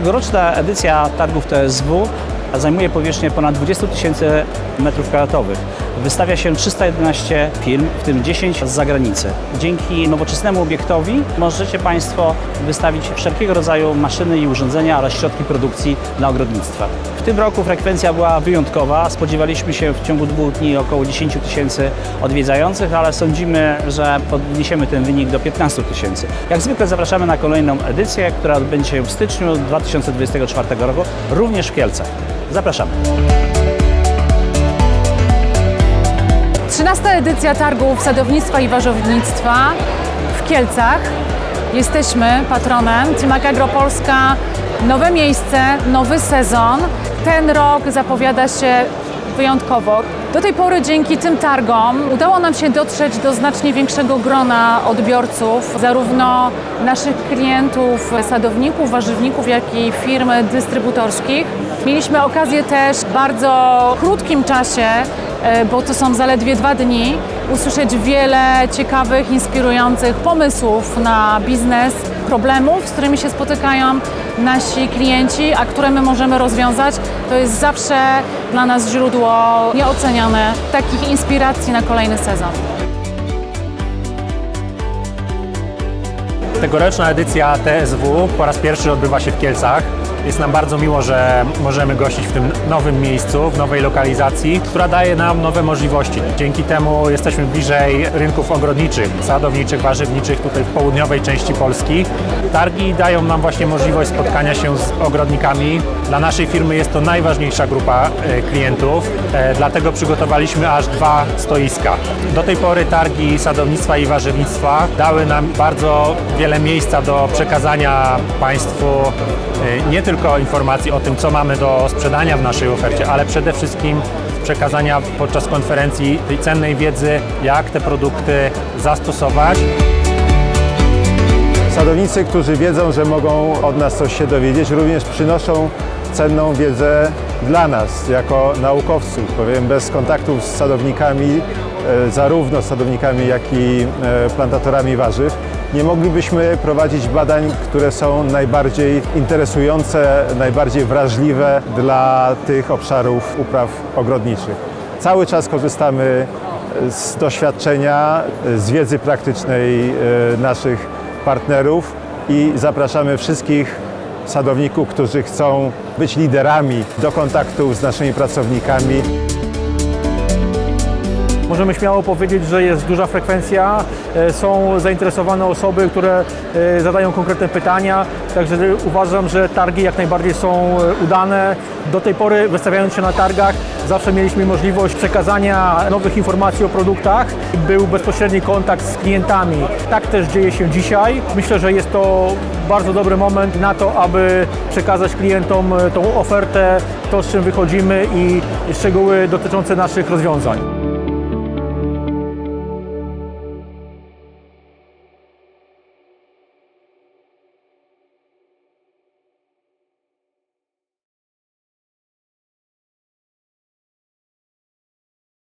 Tegoroczna edycja targów TSW zajmuje powierzchnię ponad 20 tysięcy metrów kwadratowych. Wystawia się 311 firm, w tym 10 z zagranicy. Dzięki nowoczesnemu obiektowi możecie Państwo wystawić wszelkiego rodzaju maszyny i urządzenia oraz środki produkcji dla ogrodnictwa. W tym roku frekwencja była wyjątkowa. Spodziewaliśmy się w ciągu dwóch dni około 10 tysięcy odwiedzających, ale sądzimy, że podniesiemy ten wynik do 15 tysięcy. Jak zwykle zapraszamy na kolejną edycję, która odbędzie się w styczniu 2024 roku, również w Kielcach. Zapraszamy. 13 edycja targów sadownictwa i warzownictwa w Kielcach. Jesteśmy patronem Team Agro Polska. Nowe miejsce, nowy sezon. Ten rok zapowiada się wyjątkowo. Do tej pory dzięki tym targom udało nam się dotrzeć do znacznie większego grona odbiorców, zarówno naszych klientów, sadowników, warzywników, jak i firm dystrybutorskich. Mieliśmy okazję też w bardzo krótkim czasie bo to są zaledwie dwa dni, usłyszeć wiele ciekawych, inspirujących pomysłów na biznes, problemów, z którymi się spotykają nasi klienci, a które my możemy rozwiązać. To jest zawsze dla nas źródło nieoceniane takich inspiracji na kolejny sezon. Tegoroczna edycja TSW po raz pierwszy odbywa się w Kielcach. Jest nam bardzo miło, że możemy gościć w tym nowym miejscu, w nowej lokalizacji, która daje nam nowe możliwości. Dzięki temu jesteśmy bliżej rynków ogrodniczych, sadowniczych, warzywniczych tutaj w południowej części Polski. Targi dają nam właśnie możliwość spotkania się z ogrodnikami. Dla naszej firmy jest to najważniejsza grupa e, klientów, e, dlatego przygotowaliśmy aż dwa stoiska. Do tej pory targi sadownictwa i warzywnictwa dały nam bardzo wiele miejsca do przekazania Państwu e, nie tylko informacji o tym, co mamy do sprzedania w naszej ofercie, ale przede wszystkim przekazania podczas konferencji tej cennej wiedzy, jak te produkty zastosować. Sadownicy, którzy wiedzą, że mogą od nas coś się dowiedzieć, również przynoszą cenną wiedzę dla nas, jako naukowców, bowiem bez kontaktów z sadownikami, e, zarówno sadownikami, jak i e, plantatorami warzyw, nie moglibyśmy prowadzić badań, które są najbardziej interesujące, najbardziej wrażliwe dla tych obszarów upraw ogrodniczych. Cały czas korzystamy z doświadczenia, z wiedzy praktycznej e, naszych partnerów i zapraszamy wszystkich sadowników, którzy chcą być liderami do kontaktów z naszymi pracownikami. Możemy śmiało powiedzieć, że jest duża frekwencja, e, są zainteresowane osoby, które e, zadają konkretne pytania, także uważam, że targi jak najbardziej są e, udane. Do tej pory wystawiając się na targach zawsze mieliśmy możliwość przekazania nowych informacji o produktach. Był bezpośredni kontakt z klientami. Tak też dzieje się dzisiaj. Myślę, że jest to bardzo dobry moment na to, aby przekazać klientom tą ofertę, to z czym wychodzimy i szczegóły dotyczące naszych rozwiązań.